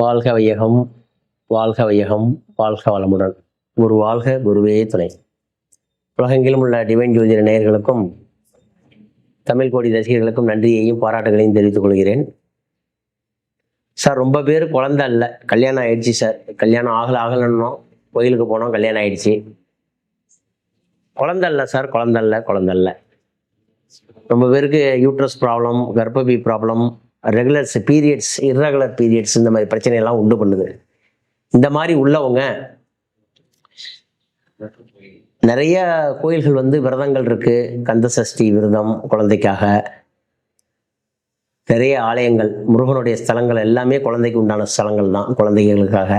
வாழ்க வையகம் வாழ்க வையகம் வாழ்க வளமுடன். குரு வாழ்க குருவே துணை. உலகெங்கிலும் உள்ள டிவைன் ஜோதிட நேயர்களுக்கும் தமிழ் கோடி ரசிகர்களுக்கும் நன்றியையும் பாராட்டுகளையும் தெரிவித்துக் கொள்கிறேன். சார் ரொம்ப பேர் குழந்த இல்லை கல்யாணம் ஆயிடுச்சு சார். கல்யாணம் ஆகலை ஆகலன்னோம் கோயிலுக்கு போனோம் கல்யாணம் ஆயிடுச்சு. குழந்த இல்லை சார் குழந்த இல்லை குழந்த இல்லை ரொம்ப பேருக்கு uterus problem கர்ப்பபி problem regulars periods irregular periods இந்த மாதிரி பிரச்சனையெல்லாம் உண்டு பண்ணுது. இந்த மாதிரி உள்ளவங்க நிறைய கோயில்கள் வந்து விரதங்கள் இருக்கு. கந்த சஷ்டி விரதம் குழந்தைக்காக. நிறைய ஆலயங்கள் முருகனுடைய ஸ்தலங்கள் எல்லாமே குழந்தைக்கு உண்டான ஸ்தலங்கள் தான் குழந்தைகளுக்காக.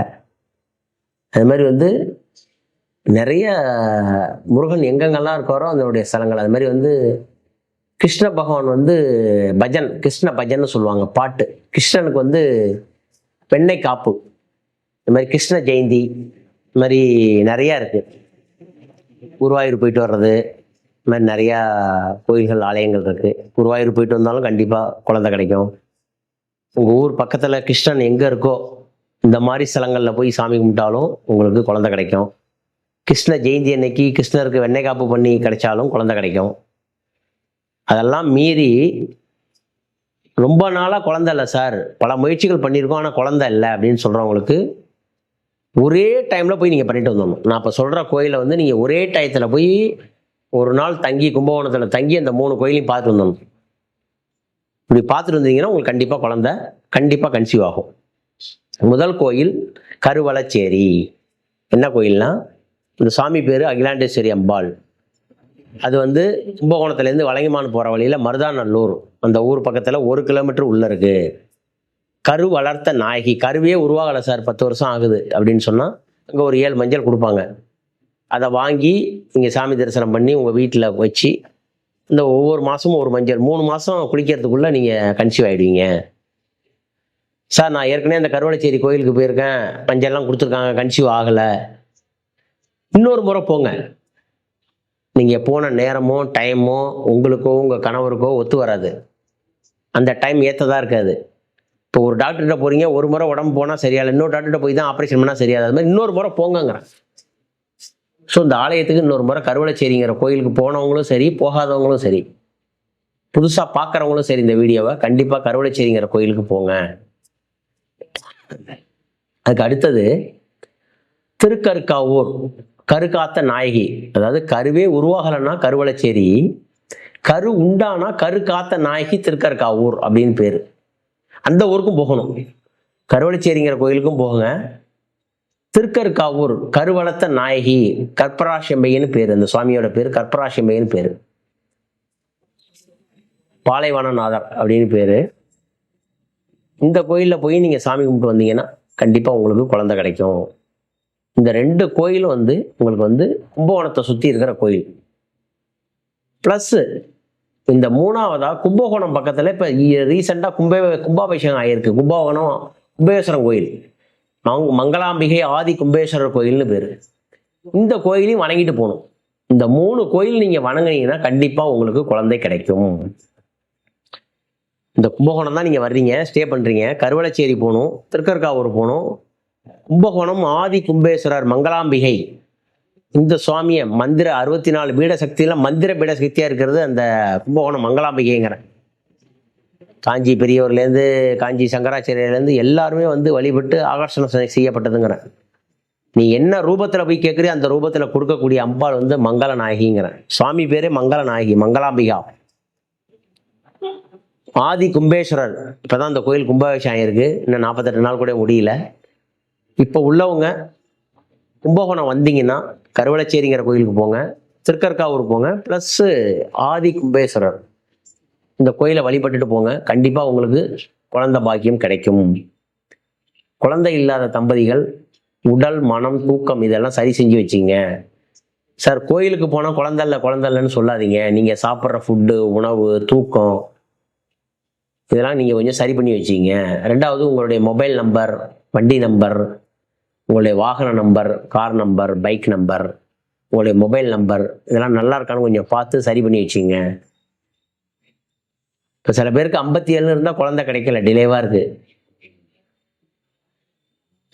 அது மாதிரி வந்து நிறைய முருகன் எங்கெங்கெல்லாம் இருக்காரோ அதனுடைய ஸ்தலங்கள். அது மாதிரி வந்து கிருஷ்ண பகவான் வந்து பஜன் கிருஷ்ண பஜன்னு சொல்லுவாங்க பாட்டு. கிருஷ்ணனுக்கு வந்து பெண்ணை காப்பு. இந்த மாதிரி கிருஷ்ண ஜெயந்தி இந்த மாதிரி நிறையா இருக்குது குருவாயூர் போயிட்டு வர்றது இந்த மாதிரி நிறையா கோயில்கள் ஆலயங்கள் இருக்குது குருவாயூர் போயிட்டு வந்தாலும் கண்டிப்பாக குழந்தை கிடைக்கும். உங்கள் ஊர் பக்கத்தில் கிருஷ்ணன் எங்கே இருக்கோ இந்த மாதிரி ஸ்தலங்களில் போய் சாமி கும்பிட்டாலும் உங்களுக்கு குழந்தை கிடைக்கும். கிருஷ்ண ஜெயந்தி அன்னைக்கு கிருஷ்ணருக்கு வெண்ணெய் காப்பு பண்ணி கிடைச்சாலும் குழந்தை கிடைக்கும். அதெல்லாம் மீறி ரொம்ப நாளாக குழந்தை இல்லை சார். பல முயற்சிகள் பண்ணியிருக்கோம் ஆனால் குழந்தை இல்லை அப்படின்னு சொல்கிறவங்களுக்கு ஒரே டைமில் போய் நீங்கள் பண்ணிட்டு வந்துடணும். நான் இப்போ சொல்கிற கோயிலை வந்து நீங்கள் ஒரே டயத்தில் போய் ஒரு நாள் தங்கி கும்பகோணத்தில் தங்கி அந்த மூணு கோயிலையும் பார்த்துட்டு வந்துடணும். இப்படி பார்த்துட்டு வந்தீங்கன்னா உங்களுக்கு கண்டிப்பாக குழந்தை கண்டிப்பாக கன்சீவ் ஆகும். முதல் கோயில் கருவலச்சேரி என்ன கோயில்னா? இந்த சாமி பேர் அகிலாண்டேஸ்வரி அம்பாள். அது வந்து கும்பகோணத்துலேருந்து வலங்கிமான் போகிற வழியில் மருதாநல்லூர். அந்த ஊர் பக்கத்தில் ஒரு கிலோமீட்டர் உள்ளே இருக்குது கரு வளர்த்த நாயகி கருவே உருவாகலை சார் பத்து வருஷம் ஆகுது அப்படின்னு சொன்னால் அங்கே ஒரு ஏழு மஞ்சள் கொடுப்பாங்க. அதை வாங்கி நீங்கள் சாமி தரிசனம் பண்ணி உங்கள் வீட்டில் வச்சு இந்த ஒவ்வொரு மாதமும் ஒரு மஞ்சள் மூணு மாதம் குளிக்கிறதுக்குள்ளே நீங்கள் கன்சீவ் ஆகிடுவீங்க சார் நான் ஏற்கனவே அந்த கருவளைச்சேரி கோயிலுக்கு போயிருக்கேன். மஞ்சள்லாம் கொடுத்துருக்காங்க கன்சீவ் ஆகலை. இன்னொரு முறை போங்க. நீங்கள் போன நேரமோ டைமோ உங்களுக்கோ உங்கள் கணவருக்கோ ஒத்து வராது. அந்த டைம் ஏற்றதாக இருக்காது. இப்போ ஒரு டாக்டர்கிட்ட போகிறீங்க ஒரு முறை உடம்பு போனால் சரியாயில்லை. இன்னொரு டாக்டர்கிட்ட போய் தான் ஆப்ரேஷன் பண்ணால் சரியாது. அது மாதிரி இன்னொரு முறை போங்கங்கிறேன். ஸோ இந்த ஆலயத்துக்கு இன்னொரு முறை கருவளைச்சேரிங்கிற கோயிலுக்கு போனவங்களும் சரி போகாதவங்களும் சரி புதுசாக பார்க்குறவங்களும் சரி இந்த வீடியோவை கண்டிப்பாக கருவளைச்சேரிங்கிற கோயிலுக்கு போங்க. அதுக்கு அடுத்தது திருக்கருக்காவூர். கருக்காத்த நாயகி. அதாவது கருவே உருவாகலைன்னா கருவளச்சேரி. கரு உண்டானா கரு காத்த நாயகி திருக்கருக்காவூர் அப்படின்னு பேர். அந்த ஊருக்கும் போகணும். கருவளச்சேரிங்கிற கோயிலுக்கும் போங்க திருக்கருக்காவூர் கருவளத்த நாயகி கற்பராசெம்பைன்னு பேர். அந்த சுவாமியோட பேர் கற்பராசெம்பைன்னு பேர். பாலைவனநாதர் அப்படின்னு பேர். இந்த கோயிலில் போய் நீங்கள் சாமி கும்பிட்டு வந்தீங்கன்னா கண்டிப்பாக உங்களுக்கு குழந்தை கிடைக்கும். இந்த ரெண்டு கோயிலும் வந்து உங்களுக்கு வந்து கும்பகோணத்தை சுற்றி இருக்கிற கோயில். ப்ளஸ்ஸு இந்த மூணாவதாக கும்பகோணம் பக்கத்தில் இப்போ ரீசெண்டாக கும்ப கும்பாபிஷேகம் ஆகியிருக்கு கும்பகோணம் கும்பேஸ்வரன் கோயில். மங் மங்களாம்பிகை ஆதி கும்பேஸ்வரர் கோயில்னு பேர். இந்த கோயிலையும் வணங்கிட்டு போகணும். இந்த மூணு கோயில் நீங்கள் வணங்குனீங்கன்னா கண்டிப்பாக உங்களுக்கு குழந்தை கிடைக்கும். இந்த கும்பகோணம் தான் நீங்கள் வர்றீங்க ஸ்டே பண்ணுறீங்க கருவலச்சேரி போகணும் திருக்கற்காவூர் போகணும். கும்பகோணம் ஆதி கும்பேஸ்வரர் மங்களாம்பிகை. இந்த சுவாமியை மந்திர அறுபத்தி நாலு பீட மந்திர பீட சக்தியாக இருக்கிறது அந்த கும்பகோணம் மங்களாம்பிகைங்கிற. காஞ்சி பெரியவர்லேருந்து காஞ்சி சங்கராச்சாரியர்லேருந்து எல்லாருமே வந்து வழிபட்டு ஆகர்ஷணம் செய்யப்பட்டதுங்கிறேன் நீ என்ன ரூபத்தில் போய் கேட்குறியோ அந்த ரூபத்தில் கொடுக்கக்கூடிய அம்பாள் வந்து மங்கள நாயகிங்கிறேன் சுவாமி பேரே மங்கள நாயகி மங்களாம்பிகா. ஆதி கும்பேஸ்வரர் இப்போ தான் அந்த கோயில் கும்பாபிஷேகம் இருக்குது இன்னும் நாற்பத்தெட்டு நாள் கூட முடியல. இப்போ உள்ளவங்க கும்பகோணம் வந்தீங்கன்னா கருவளச்சேரிங்கிற கோயிலுக்கு போங்க திருக்கற்காவூர் போங்க ப்ளஸ்ஸு ஆதி கும்பேஸ்வரர் இந்த கோயிலை வழிபட்டுட்டு போங்க. கண்டிப்பாக உங்களுக்கு குழந்தை பாக்கியம் கிடைக்கும். குழந்தை இல்லாத தம்பதிகள் உடல் மனம் தூக்கம் இதெல்லாம் சரி செஞ்சு வச்சிங்க. சார் கோயிலுக்கு போனால் குழந்தை இல்லை குழந்தை இல்லைன்னு சொல்லாதீங்க. நீங்கள் சாப்பிட்ற ஃபுட்டு உணவு தூக்கம் இதெல்லாம் நீங்கள் கொஞ்சம் சரி பண்ணி வச்சிங்க. ரெண்டாவது உங்களுடைய மொபைல் நம்பர் வண்டி நம்பர் உங்களுடைய வாகன number car number bike number உங்களுடைய மொபைல் நம்பர் இதெல்லாம் நல்லா இருக்கான்னு கொஞ்சம் பார்த்து சரி பண்ணி வச்சிங்க இப்போ சில பேருக்கு ஐம்பத்தி ஏழு இருந்தால் குழந்தை கிடைக்கல டிலேவாக இருக்குது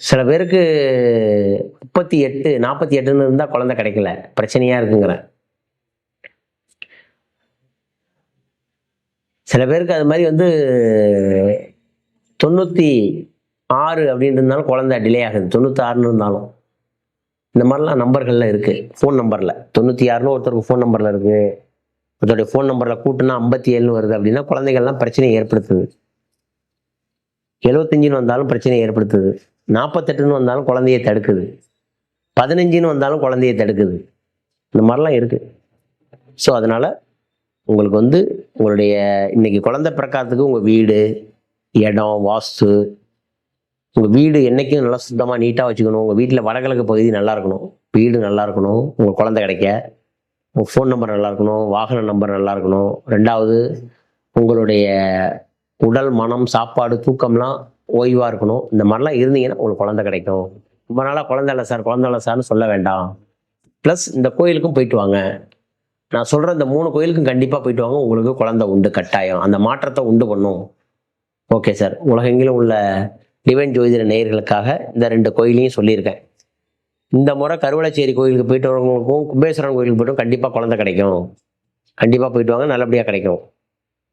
சில பேருக்கு முப்பத்தி எட்டு நாற்பத்தி எட்டுன்னு இருந்தால் குழந்தை கிடைக்கல பிரச்சனையாக இருக்குங்கிறேன் சில பேருக்கு அது மாதிரி வந்து தொண்ணூற்றி ஆறு அப்படின்னு இருந்தாலும் குழந்தை டிலே ஆகுது. தொண்ணூற்றி இருந்தாலும். இந்த மாதிரிலாம் நம்பர்களில் இருக்குது ஃபோன் நம்பரில் தொண்ணூற்றி ஆறுன்னு ஒருத்தருக்கு ஃபோன் நம்பரில் இருக்குது ஒருத்தருடைய ஃபோன் நம்பரில் கூட்டுனா ஐம்பத்தி ஏழுன்னு வருது அப்படின்னா குழந்தைகள்லாம் பிரச்சனையை ஏற்படுத்துது. எழுபத்தஞ்சுன்னு வந்தாலும் பிரச்சனையை ஏற்படுத்துது. நாற்பத்தெட்டுன்னு வந்தாலும் குழந்தையை தடுக்குது. பதினஞ்சுன்னு வந்தாலும் குழந்தையை தடுக்குது. இந்த மாதிரிலாம் இருக்குது ஸோ அதனால் உங்களுக்கு வந்து உங்களுடைய இன்னைக்கு குழந்தை பிறக்காததுக்கு உங்கள் வீடு இடம் வாஸ்து உங்கள் வீடு என்றைக்கும் நல்லா சுத்தமாக நீட்டாக வச்சுக்கணும். உங்கள் வீட்டில் வடகிழக்கு பகுதி நல்லா இருக்கணும். வீடு நல்லா இருக்கணும். உங்கள் குழந்தை கிடைக்க. உங்கள் ஃபோன் நம்பர் நல்லா இருக்கணும். வாகன நம்பர் நல்லா இருக்கணும். ரெண்டாவது உங்களுடைய உடல் மனம் சாப்பாடு தூக்கம்லாம் ஓய்வாக இருக்கணும். இந்த மாதிரிலாம் இருந்தீங்கன்னா உங்களுக்கு குழந்தை கிடைக்கும். ரொம்ப நாளாக குழந்தை இல்லை சார் குழந்தை இல்லை சார்னு சொல்ல வேண்டாம். ப்ளஸ் இந்த கோயிலுக்கும் போயிட்டு வாங்க. நான் சொல்கிற இந்த மூணு கோயிலுக்கும் கண்டிப்பாக போயிட்டு வாங்க. உங்களுக்கு குழந்தை உண்டு கட்டாயம். அந்த மாற்றத்தை உண்டு பண்ணும். ஓகே சார் உலகெங்கிலும் உள்ள டிவைன் ஜோதிட நேயர்களுக்காக இந்த ரெண்டு கோயிலையும் சொல்லியிருக்கேன். இந்த முறை கருவளச்சேரி கோயிலுக்கு போயிட்டு வரவங்களுக்கும் கும்பேஸ்வரன் கோயிலுக்கு போய்ட்டும் கண்டிப்பாக குழந்தை கிடைக்கும். கண்டிப்பாக போயிட்டு வாங்க நல்லபடியாக கிடைக்கும்.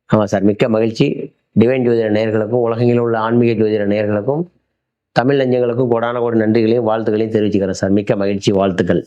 ஆமாம் சார் மிக்க மகிழ்ச்சி. டிவைன் ஜோதிட நேயர்களுக்கும் உலகங்களில் உள்ள ஆன்மீக ஜோதிட நேயர்களுக்கும் தமிழ் நெஞ்சங்களுக்கும் கோடான கோடி நன்றிகளையும் வாழ்த்துக்களையும் தெரிவிச்சுக்கிறேன் சார். மிக்க மகிழ்ச்சி வாழ்த்துக்கள்.